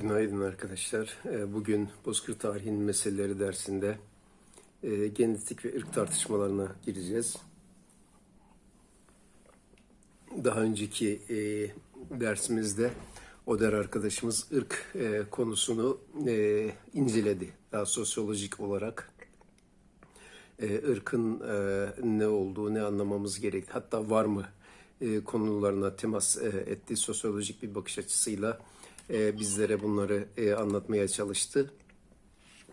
Günaydın arkadaşlar. Ee, Bugün Bozkır Tarihi'nin meseleleri dersinde e, genetik ve ırk tartışmalarına gireceğiz. Daha önceki e, dersimizde Oder arkadaşımız ırk e, konusunu inceledi. Daha sosyolojik olarak ırkın ne olduğu, ne anlamamız gerek, hatta var mı konularına temas etti. Sosyolojik bir bakış açısıyla e, bizlere bunları e, anlatmaya çalıştı.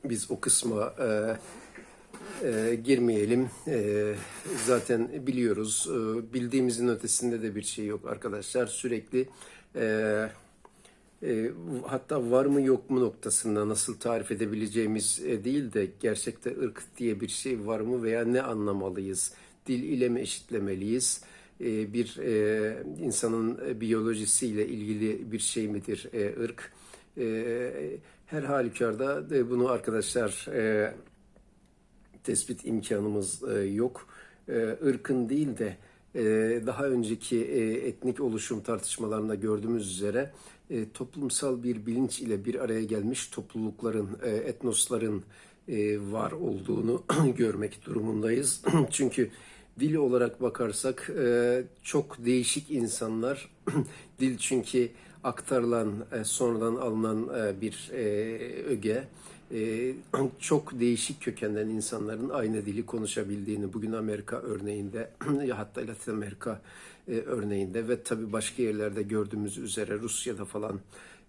Biz o kısma e, e, girmeyelim. E, zaten biliyoruz. E, bildiğimizin ötesinde de bir şey yok arkadaşlar. Sürekli e, e, hatta var mı yok mu noktasında nasıl tarif edebileceğimiz e, değil de gerçekte ırk diye bir şey var mı veya ne anlamalıyız? Dil ile mi eşitlemeliyiz? E, bir e, insanın e, biyolojisiyle ilgili bir şey midir ırk? Her halükarda bunu arkadaşlar tespit imkanımız yok. Irkın değil de daha önceki etnik oluşum tartışmalarında gördüğümüz üzere toplumsal bir bilinç ile bir araya gelmiş toplulukların, etnosların var olduğunu görmek durumundayız. Çünkü dil olarak bakarsak e, çok değişik insanlar, dil çünkü aktarılan, e, sonradan alınan e, bir e, öge. E, çok değişik kökenden insanların aynı dili konuşabildiğini bugün Amerika örneğinde hatta Latin Amerika e, örneğinde ve tabii başka yerlerde gördüğümüz üzere Rusya'da falan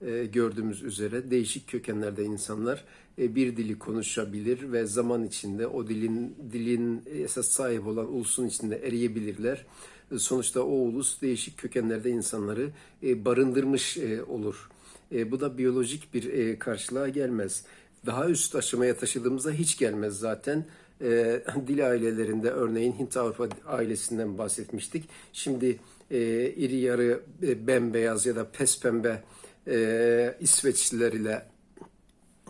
e, gördüğümüz üzere değişik kökenlerde insanlar e, bir dili konuşabilir ve zaman içinde o dilin dilin esas sahip olan ulusun içinde eriyebilirler. E, Sonuçta o ulus değişik kökenlerde insanları barındırmış olur. Bu da biyolojik bir karşılığa gelmez daha üst aşamaya taşıdığımızda hiç gelmez zaten. E, dil ailelerinde örneğin Hint Avrupa ailesinden bahsetmiştik. Şimdi iri yarı e, bembeyaz ya da pes pembe e, İsveçliler ile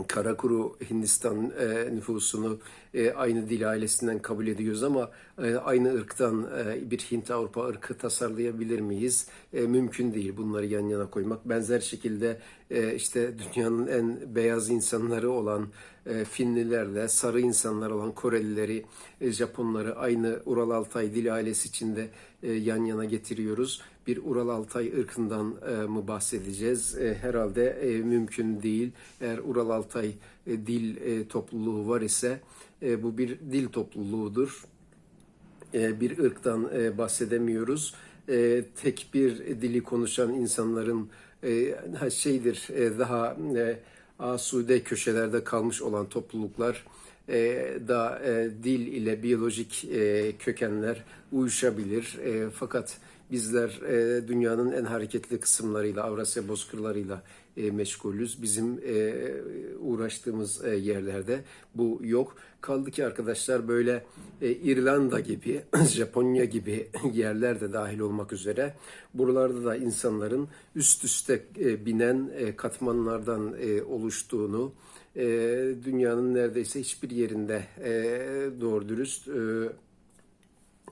Karakuru Hindistan e, nüfusunu e, aynı dil ailesinden kabul ediyoruz ama e, aynı ırktan e, bir Hint Avrupa ırkı tasarlayabilir miyiz? E, mümkün değil bunları yan yana koymak. Benzer şekilde e, işte dünyanın en beyaz insanları olan e, Finlilerle, sarı insanlar olan Korelileri, e, Japonları aynı Ural Altay dil ailesi içinde e, yan yana getiriyoruz. Bir Ural Altay ırkından e, mı bahsedeceğiz? E, herhalde e, mümkün değil. Eğer Ural Altay e, dil e, topluluğu var ise e, bu bir dil topluluğudur. E, bir ırktan e, bahsedemiyoruz. E, tek bir dili konuşan insanların e, şeydir e, daha e, asude köşelerde kalmış olan topluluklar e, da e, dil ile biyolojik e, kökenler uyuşabilir. E, fakat bizler e, dünyanın en hareketli kısımlarıyla, Avrasya bozkırlarıyla e, meşgulüz. Bizim e, uğraştığımız e, yerlerde bu yok. Kaldı ki arkadaşlar böyle e, İrlanda gibi, Japonya gibi yerler de dahil olmak üzere buralarda da insanların üst üste e, binen e, katmanlardan e, oluştuğunu, e, dünyanın neredeyse hiçbir yerinde e, doğru dürüst e,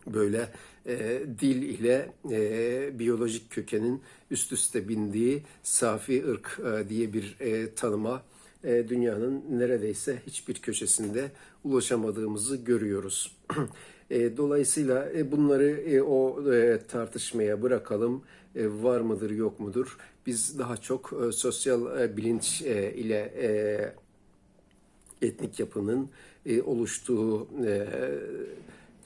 böyle e, dil ile e, biyolojik kökenin üst üste bindiği safi ırk e, diye bir e, tanıma e, dünyanın neredeyse hiçbir köşesinde ulaşamadığımızı görüyoruz. E, dolayısıyla e, bunları e, o e, tartışmaya bırakalım. E, var mıdır yok mudur? Biz daha çok e, sosyal e, bilinç e, ile e, etnik yapının e, oluştuğu e,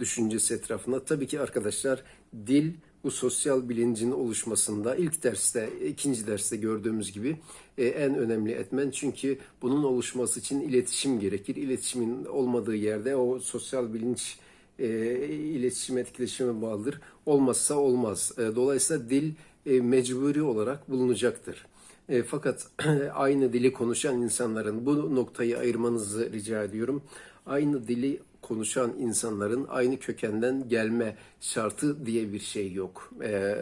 düşüncesi etrafında. Tabii ki arkadaşlar dil bu sosyal bilincin oluşmasında ilk derste, ikinci derste gördüğümüz gibi e, en önemli etmen. Çünkü bunun oluşması için iletişim gerekir. İletişimin olmadığı yerde o sosyal bilinç e, iletişim etkileşime bağlıdır. Olmazsa olmaz. E, dolayısıyla dil e, mecburi olarak bulunacaktır. E, fakat aynı dili konuşan insanların bu noktayı ayırmanızı rica ediyorum. Aynı dili konuşan insanların aynı kökenden gelme şartı diye bir şey yok. E,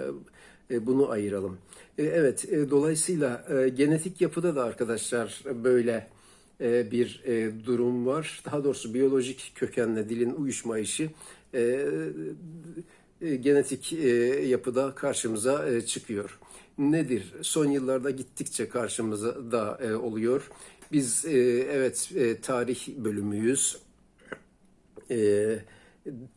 e, bunu ayıralım. E, evet, e, dolayısıyla genetik yapıda da arkadaşlar böyle bir durum var. Daha doğrusu biyolojik kökenle dilin uyuşmayışı genetik yapıda karşımıza çıkıyor. nedir? Son yıllarda gittikçe karşımıza da oluyor. Biz evet tarih bölümüyüz. E,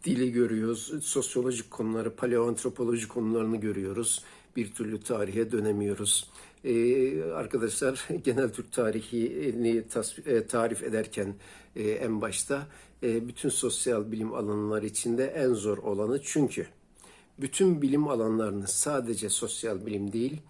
dili görüyoruz, sosyolojik konuları, paleoantropoloji konularını görüyoruz. Bir türlü tarihe dönemiyoruz. Ee, arkadaşlar genel Türk tarihini tas- e, tarif ederken e, en başta e, bütün sosyal bilim alanları içinde en zor olanı çünkü bütün bilim alanlarını sadece sosyal bilim değil,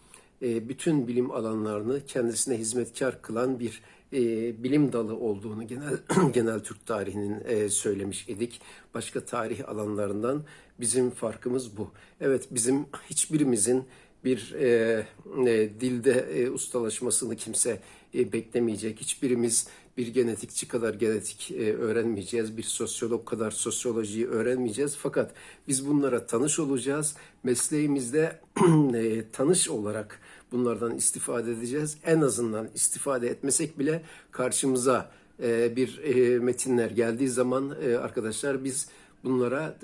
e, bütün bilim alanlarını kendisine hizmetkar kılan bir e, bilim dalı olduğunu genel genel Türk tarihinin e, söylemiş idik. Başka tarih alanlarından bizim farkımız bu. Evet bizim hiçbirimizin bir e, e, dilde e, ustalaşmasını kimse e, beklemeyecek. Hiçbirimiz bir genetikçi kadar genetik e, öğrenmeyeceğiz. Bir sosyolog kadar sosyolojiyi öğrenmeyeceğiz. Fakat biz bunlara tanış olacağız. Mesleğimizde e, tanış olarak bunlardan istifade edeceğiz. En azından istifade etmesek bile karşımıza e, bir e, metinler geldiği zaman e, arkadaşlar biz bunlara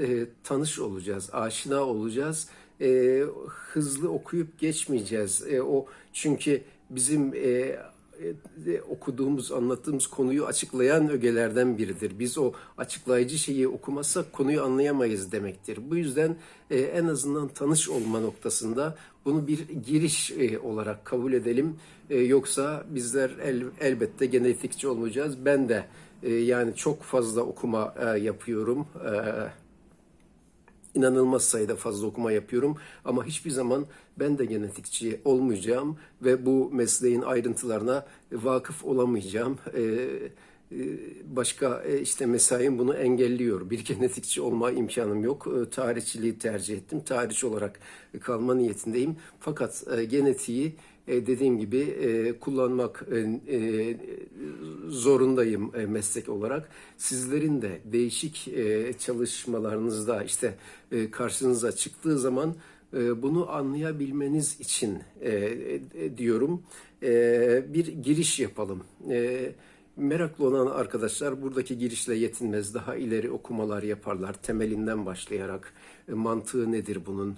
tanış olacağız, aşina olacağız. Hızlı okuyup geçmeyeceğiz. O çünkü bizim e, okuduğumuz, anlattığımız konuyu açıklayan ögelerden biridir. Biz o açıklayıcı şeyi okumazsak konuyu anlayamayız demektir. Bu yüzden e, en azından tanış olma noktasında bunu bir giriş e, olarak kabul edelim. Yoksa bizler el, elbette genetikçi olmayacağız. Ben de yani çok fazla okuma yapıyorum. İnanılmaz sayıda fazla okuma yapıyorum ama hiçbir zaman ben de genetikçi olmayacağım ve bu mesleğin ayrıntılarına vakıf olamayacağım. Ee, e, başka e, işte mesaim bunu engelliyor. Bir genetikçi olma imkanım yok. E, Tarihçiliği tercih ettim. Tarihçi olarak kalma niyetindeyim. Fakat e, genetiği e, dediğim gibi e, kullanmak e, zorundayım meslek olarak. Sizlerin de değişik çalışmalarınızda işte karşınıza çıktığı zaman bunu anlayabilmeniz için diyorum bir giriş yapalım. Meraklı olan arkadaşlar buradaki girişle yetinmez. Daha ileri okumalar yaparlar. Temelinden başlayarak mantığı nedir bunun?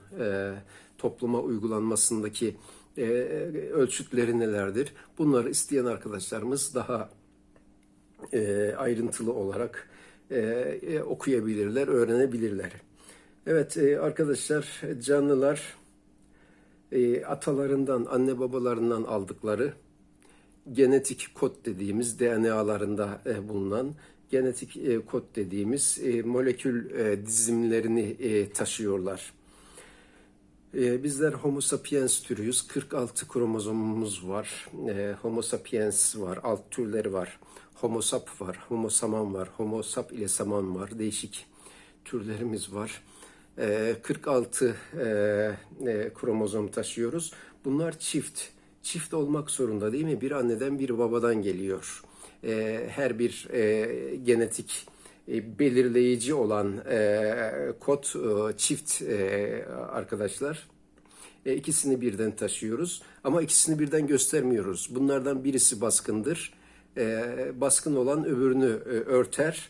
Topluma uygulanmasındaki e, ölçütleri nelerdir? Bunları isteyen arkadaşlarımız daha e, ayrıntılı olarak e, e, okuyabilirler, öğrenebilirler. Evet e, arkadaşlar canlılar e, atalarından, anne babalarından aldıkları genetik kod dediğimiz DNA'larında e, bulunan genetik e, kod dediğimiz e, molekül e, dizimlerini e, taşıyorlar. E, bizler Homo sapiens türüyüz. 46 kromozomumuz var. E, Homo sapiens var. Alt türleri var. Homo sap var. Homo saman var. Homo sap ile saman var. Değişik türlerimiz var. E, 46 e, e, kromozom taşıyoruz. Bunlar çift. Çift olmak zorunda değil mi? Bir anneden bir babadan geliyor. E, her bir e, genetik belirleyici olan e, kod e, çift e, arkadaşlar. E, ikisini birden taşıyoruz ama ikisini birden göstermiyoruz. Bunlardan birisi baskındır. E, baskın olan öbürünü e, örter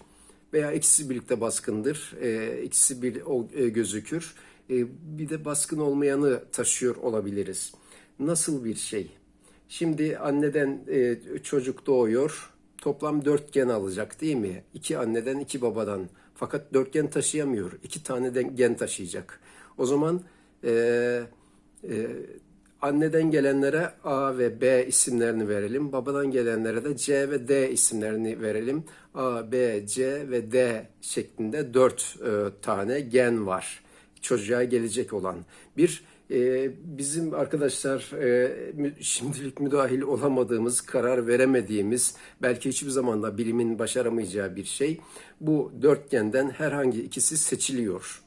veya ikisi birlikte baskındır. E, ikisi bir e, gözükür. E, bir de baskın olmayanı taşıyor olabiliriz. Nasıl bir şey? Şimdi anneden e, çocuk doğuyor. Toplam dört gen alacak değil mi? İki anneden iki babadan. Fakat dört gen taşıyamıyor. İki tane de gen taşıyacak. O zaman e, e, anneden gelenlere A ve B isimlerini verelim. Babadan gelenlere de C ve D isimlerini verelim. A, B, C ve D şeklinde dört e, tane gen var. Çocuğa gelecek olan. Bir e, bizim arkadaşlar e, şimdilik müdahil olamadığımız, karar veremediğimiz, belki hiçbir zaman da bilimin başaramayacağı bir şey. Bu dört genden herhangi ikisi seçiliyor.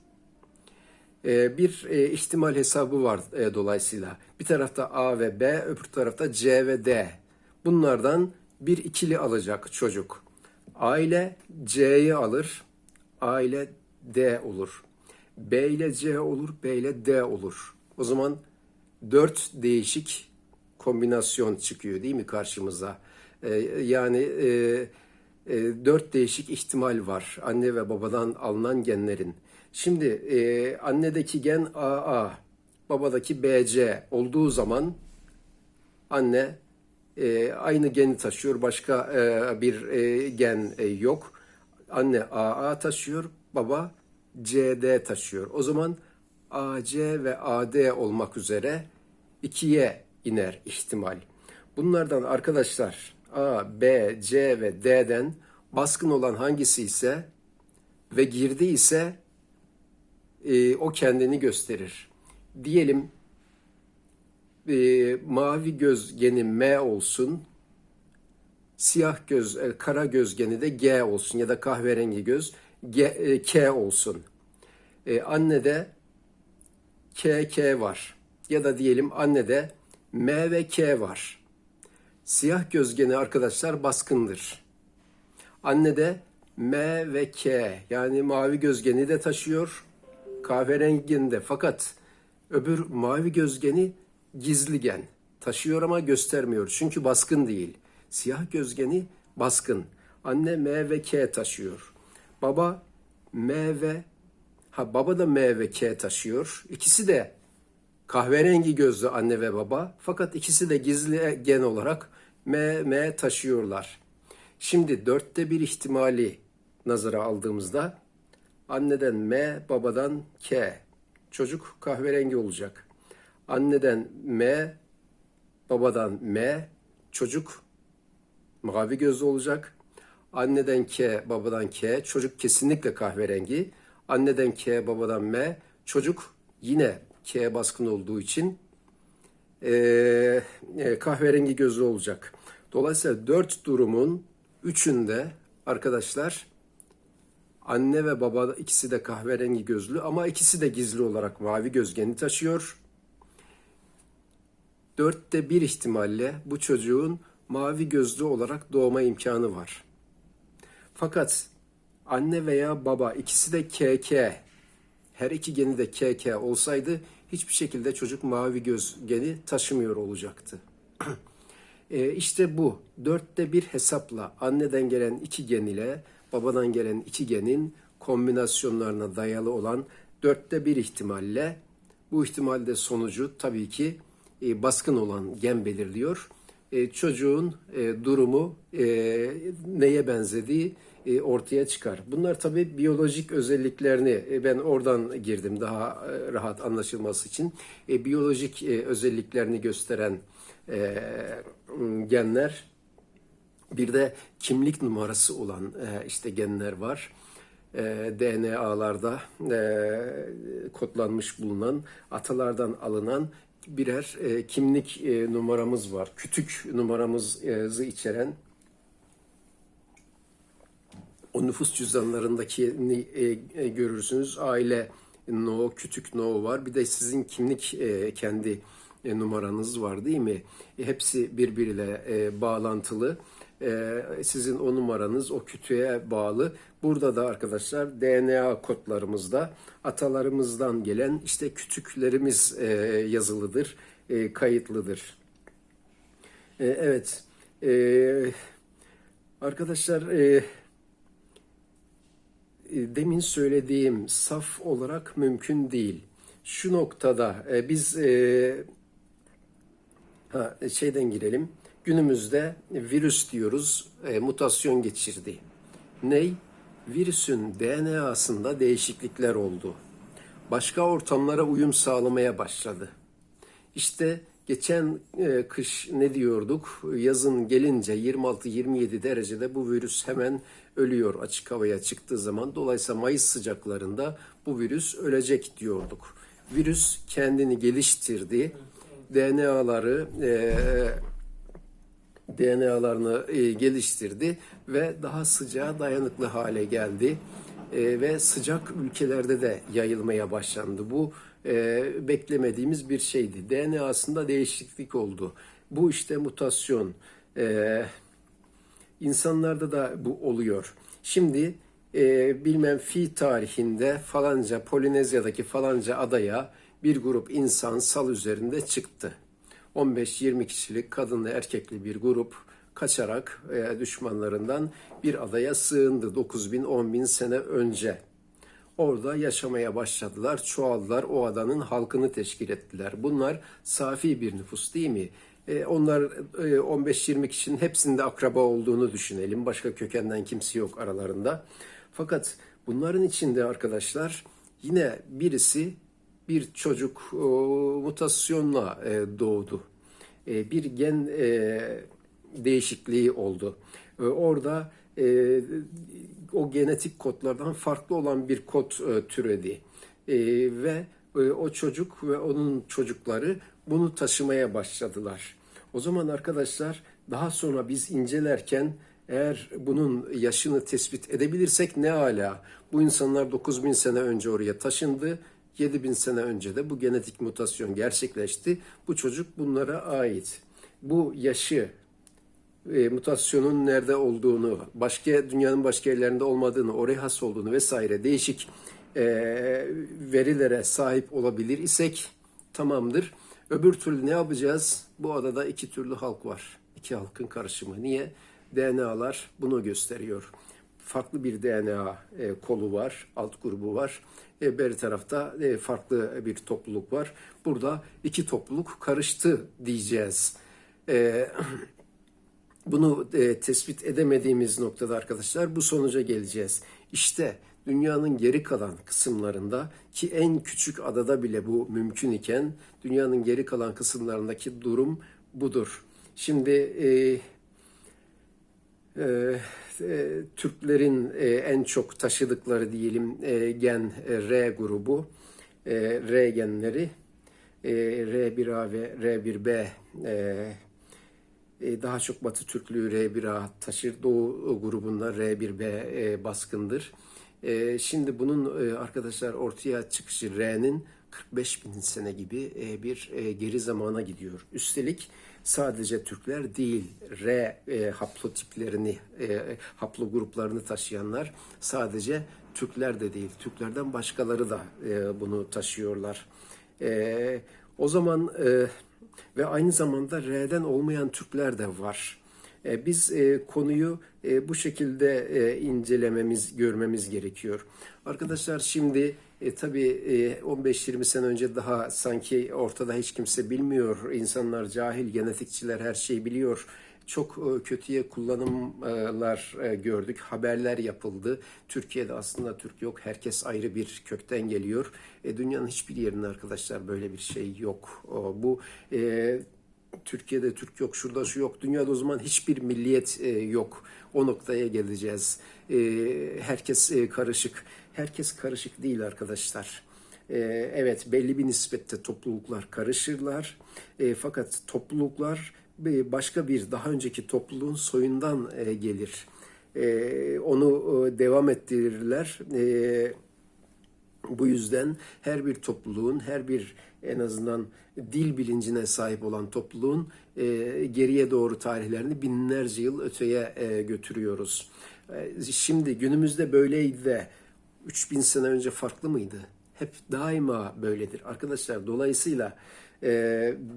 E, bir e, ihtimal hesabı var e, dolayısıyla. Bir tarafta A ve B, öbür tarafta C ve D. Bunlardan bir ikili alacak çocuk. A ile C'yi alır, A ile D olur. B ile C olur, B ile D olur. O zaman dört değişik kombinasyon çıkıyor değil mi karşımıza? Ee, yani e, e, dört değişik ihtimal var anne ve babadan alınan genlerin. Şimdi e, annedeki gen AA, babadaki BC olduğu zaman anne e, aynı geni taşıyor. Başka e, bir e, gen e, yok. Anne AA taşıyor, baba CD taşıyor. O zaman AC ve AD olmak üzere ikiye iner ihtimal. Bunlardan arkadaşlar A, B, C ve D'den baskın olan hangisi ise ve girdi ise e, o kendini gösterir. Diyelim e, mavi göz geni M olsun, siyah göz, e, kara göz geni de G olsun ya da kahverengi göz G, e, K olsun. E, annede K, K var. Ya da diyelim annede M ve K var. Siyah göz geni arkadaşlar baskındır. Annede M ve K yani mavi gözgeni de taşıyor. Kahverengi de fakat öbür mavi gözgeni gizli gen. Taşıyor ama göstermiyor. Çünkü baskın değil. Siyah gözgeni baskın. Anne M ve K taşıyor. Baba M ve ha baba da M ve K taşıyor. İkisi de kahverengi gözlü anne ve baba. Fakat ikisi de gizli gen olarak M, M taşıyorlar. Şimdi dörtte bir ihtimali nazara aldığımızda anneden M, babadan K. Çocuk kahverengi olacak. Anneden M, babadan M, çocuk mavi gözlü olacak. Anneden K, babadan K, çocuk kesinlikle kahverengi. Anneden K, babadan M, çocuk yine K baskın olduğu için e, kahverengi gözlü olacak. Dolayısıyla dört durumun üçünde arkadaşlar anne ve baba ikisi de kahverengi gözlü ama ikisi de gizli olarak mavi gözgeni taşıyor. Dörtte bir ihtimalle bu çocuğun mavi gözlü olarak doğma imkanı var. Fakat anne veya baba ikisi de KK, her iki geni de KK olsaydı hiçbir şekilde çocuk mavi göz geni taşımıyor olacaktı. e, işte bu dörtte bir hesapla anneden gelen iki gen ile babadan gelen iki genin kombinasyonlarına dayalı olan dörtte bir ihtimalle bu ihtimalde sonucu tabii ki e, baskın olan gen belirliyor. E, çocuğun e, durumu e, neye benzediği ortaya çıkar. Bunlar tabii biyolojik özelliklerini e, ben oradan girdim daha e, rahat anlaşılması için. E, biyolojik e, özelliklerini gösteren e, genler bir de kimlik numarası olan e, işte genler var. E, DNA'larda e, kodlanmış bulunan atalardan alınan birer e, kimlik e, numaramız var. Kütük numaramızı içeren o nüfus cüzdanlarındakini e, e, görürsünüz. Aile no, kütük no var. Bir de sizin kimlik e, kendi e, numaranız var değil mi? E, hepsi birbiriyle e, bağlantılı. E, sizin o numaranız o kütüğe bağlı. Burada da arkadaşlar DNA kodlarımızda atalarımızdan gelen işte kütüklerimiz e, yazılıdır, e, kayıtlıdır. E, evet, e, arkadaşlar e, demin söylediğim saf olarak mümkün değil. Şu noktada e, biz e, ha, şeyden girelim. Günümüzde virüs diyoruz, e, mutasyon geçirdi. Ney? Virüsün DNA'sında değişiklikler oldu. Başka ortamlara uyum sağlamaya başladı. İşte geçen e, kış ne diyorduk? Yazın gelince 26-27 derecede bu virüs hemen ölüyor açık havaya çıktığı zaman. Dolayısıyla Mayıs sıcaklarında bu virüs ölecek diyorduk. Virüs kendini geliştirdi. DNA'ları e, DNA'larını e, geliştirdi ve daha sıcağa dayanıklı hale geldi e, ve sıcak ülkelerde de yayılmaya başlandı. Bu e, beklemediğimiz bir şeydi. DNA'sında değişiklik oldu. Bu işte mutasyon. E, insanlarda da bu oluyor. Şimdi e, bilmem fi tarihinde falanca Polinezya'daki falanca adaya bir grup insan sal üzerinde çıktı. 15-20 kişilik kadınlı erkekli bir grup kaçarak e, düşmanlarından bir adaya sığındı 9 bin 10 bin sene önce. Orada yaşamaya başladılar, çoğaldılar, o adanın halkını teşkil ettiler. Bunlar safi bir nüfus değil mi? E, onlar e, 15-20 kişinin hepsinde akraba olduğunu düşünelim. Başka kökenden kimse yok aralarında. Fakat bunların içinde arkadaşlar yine birisi bir çocuk e, mutasyonla e, doğdu. E, bir gen e, değişikliği oldu. E, orada e, o genetik kodlardan farklı olan bir kod e, türedi. E, ve e, o çocuk ve onun çocukları bunu taşımaya başladılar. O zaman arkadaşlar daha sonra biz incelerken eğer bunun yaşını tespit edebilirsek ne ala. Bu insanlar 9000 sene önce oraya taşındı. 7000 sene önce de bu genetik mutasyon gerçekleşti. Bu çocuk bunlara ait. Bu yaşı, e, mutasyonun nerede olduğunu, başka dünyanın başka yerlerinde olmadığını, oraya has olduğunu vesaire değişik e, verilere sahip olabilir isek tamamdır. Öbür türlü ne yapacağız? Bu adada iki türlü halk var. İki halkın karışımı. Niye? DNA'lar bunu gösteriyor. Farklı bir DNA e, kolu var, alt grubu var. E, beri tarafta e, farklı bir topluluk var. Burada iki topluluk karıştı diyeceğiz. E, bunu e, tespit edemediğimiz noktada arkadaşlar bu sonuca geleceğiz. İşte dünyanın geri kalan kısımlarında ki en küçük adada bile bu mümkün iken dünyanın geri kalan kısımlarındaki durum budur. Şimdi e, e, e, Türklerin e, en çok taşıdıkları diyelim e, gen e, R grubu, e, R genleri, e, R1A ve R1B e, daha çok Batı Türklüğü R1A taşır. Doğu grubunda R1B e, baskındır. E, şimdi bunun e, arkadaşlar ortaya çıkışı R'nin 45 bin sene gibi e, bir e, geri zamana gidiyor. Üstelik sadece Türkler değil, R e, haplotiplerini, e, haplogruplarını taşıyanlar sadece Türkler de değil, Türklerden başkaları da e, bunu taşıyorlar. E, o zaman e, ve aynı zamanda R'den olmayan Türkler de var. E, Biz e, konuyu e, bu şekilde incelememiz, görmemiz gerekiyor. Arkadaşlar şimdi e, tabii e, 15-20 sene önce daha sanki ortada hiç kimse bilmiyor. İnsanlar cahil, genetikçiler her şeyi biliyor. Çok e, kötüye kullanımlar e, gördük. Haberler yapıldı. Türkiye'de aslında Türk yok. Herkes ayrı bir kökten geliyor. E, Dünyanın hiçbir yerinde arkadaşlar böyle bir şey yok. Bu Türkiye'de Türk yok, şurada şu yok. Dünyada o zaman hiçbir milliyet yok. O noktaya geleceğiz. Herkes karışık. Herkes karışık değil arkadaşlar. Evet belli bir nispette topluluklar karışırlar. E, fakat topluluklar başka bir daha önceki topluluğun soyundan e, gelir. E, onu e, devam ettirirler. Bu yüzden her bir topluluğun, her bir en azından dil bilincine sahip olan topluluğun geriye doğru tarihlerini binlerce yıl öteye götürüyoruz. Şimdi günümüzde böyleydi de 3000 sene önce farklı mıydı? Hep daima böyledir. Arkadaşlar dolayısıyla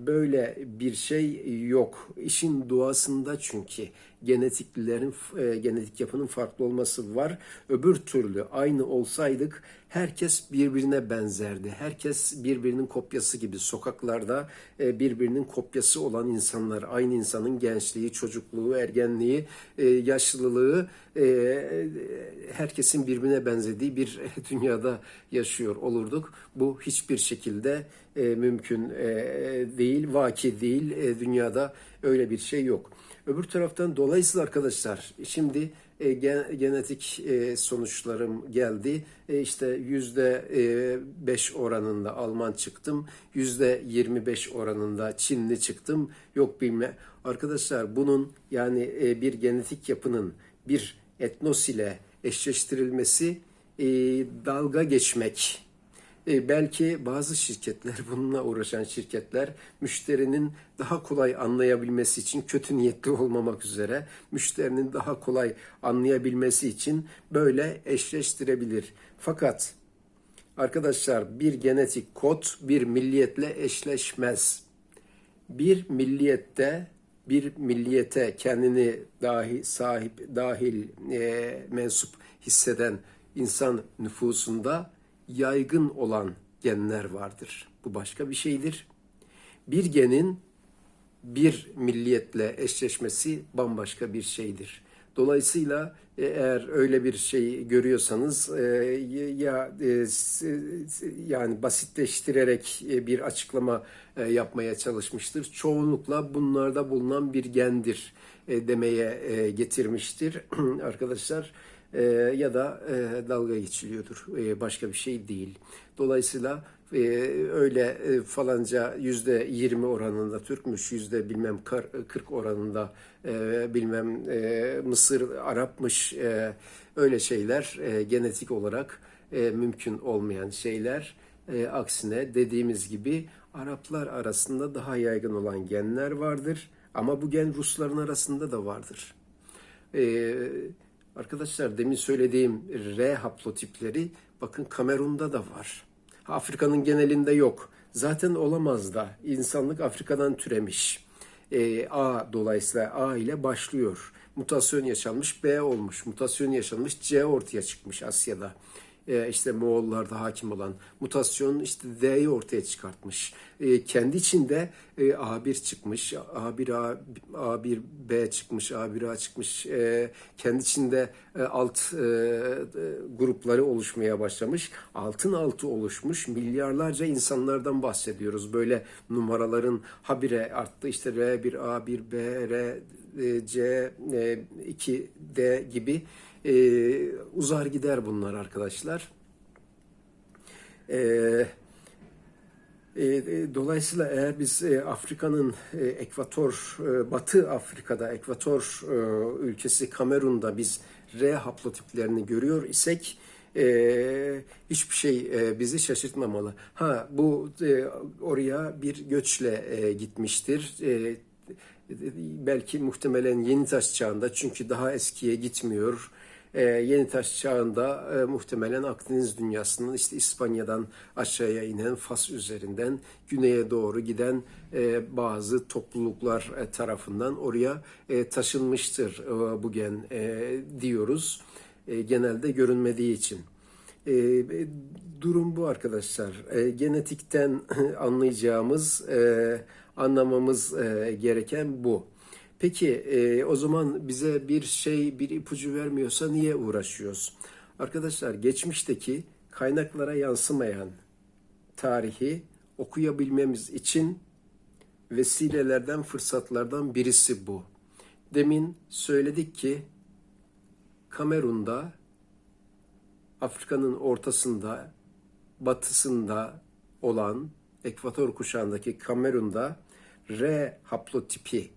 böyle bir şey yok. İşin doğasında çünkü genetiklerin e, genetik yapının farklı olması var. Öbür türlü aynı olsaydık herkes birbirine benzerdi. Herkes birbirinin kopyası gibi sokaklarda e, birbirinin kopyası olan insanlar, aynı insanın gençliği, çocukluğu, ergenliği, e, yaşlılığı e, herkesin birbirine benzediği bir dünyada yaşıyor olurduk. Bu hiçbir şekilde e, mümkün e, değil, vaki değil. E, dünyada öyle bir şey yok. Öbür taraftan dolayısıyla arkadaşlar şimdi e, gen- genetik e, sonuçlarım geldi. E, işte yüzde e, beş oranında Alman çıktım. Yüzde 25 oranında Çinli çıktım. Yok bilme. Arkadaşlar bunun yani e, bir genetik yapının bir etnos ile eşleştirilmesi e, dalga geçmek e, belki bazı şirketler, bununla uğraşan şirketler müşterinin daha kolay anlayabilmesi için kötü niyetli olmamak üzere müşterinin daha kolay anlayabilmesi için böyle eşleştirebilir. Fakat arkadaşlar bir genetik kod bir milliyetle eşleşmez. Bir milliyette bir milliyete kendini dahi sahip dahil e, mensup hisseden insan nüfusunda yaygın olan genler vardır. Bu başka bir şeydir. Bir genin bir milliyetle eşleşmesi bambaşka bir şeydir. Dolayısıyla e, eğer öyle bir şey görüyorsanız e, ya e, yani basitleştirerek e, bir açıklama e, yapmaya çalışmıştır. Çoğunlukla bunlarda bulunan bir gendir e, demeye e, getirmiştir arkadaşlar. E, ya da e, dalga geçiliyordur. E, başka bir şey değil. Dolayısıyla e, öyle e, falanca yüzde yirmi oranında Türkmüş, yüzde bilmem 40 oranında e, bilmem e, Mısır Arapmış e, öyle şeyler e, genetik olarak e, mümkün olmayan şeyler. E, aksine dediğimiz gibi Araplar arasında daha yaygın olan genler vardır. Ama bu gen Rusların arasında da vardır. Ee, arkadaşlar demin söylediğim R haplotipleri bakın Kamerun'da da var. Afrika'nın genelinde yok. Zaten olamaz da. İnsanlık Afrika'dan türemiş. Ee, A dolayısıyla A ile başlıyor. Mutasyon yaşanmış B olmuş. Mutasyon yaşanmış C ortaya çıkmış Asya'da. Ee, işte Moğollarda hakim olan mutasyon işte D'yi ortaya çıkartmış. Ee, kendi içinde e, A1 çıkmış, A1A, A1B çıkmış, A1A çıkmış. Ee, kendi içinde e, alt e, e, grupları oluşmaya başlamış. Altın altı oluşmuş. Milyarlarca insanlardan bahsediyoruz. Böyle numaraların habire arttı. İşte R1, A1, B, R, e, C, e, 2D gibi e, uzar gider bunlar arkadaşlar. E, e, e, dolayısıyla eğer biz e, Afrika'nın e, ekvator, e, Batı Afrika'da ekvator e, ülkesi Kamerun'da biz R haplotiplerini görüyor isek e, hiçbir şey e, bizi şaşırtmamalı. Ha bu e, oraya bir göçle e, gitmiştir. E, belki muhtemelen yeni taş çağında çünkü daha eskiye gitmiyor. Ee, yeni taş çağında e, muhtemelen Akdeniz dünyasının işte İspanya'dan aşağıya inen Fas üzerinden güneye doğru giden e, bazı topluluklar e, tarafından oraya e, taşınmıştır e, bu gen e, diyoruz. E, genelde görünmediği için. E, e, durum bu arkadaşlar. E, genetikten anlayacağımız, e, anlamamız e, gereken bu. Peki e, o zaman bize bir şey, bir ipucu vermiyorsa niye uğraşıyoruz? Arkadaşlar geçmişteki kaynaklara yansımayan tarihi okuyabilmemiz için vesilelerden, fırsatlardan birisi bu. Demin söyledik ki Kamerun'da Afrika'nın ortasında, batısında olan ekvator kuşağındaki Kamerun'da R haplotipi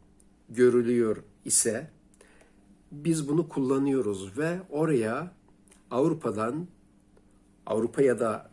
görülüyor ise biz bunu kullanıyoruz ve oraya Avrupa'dan Avrupa ya da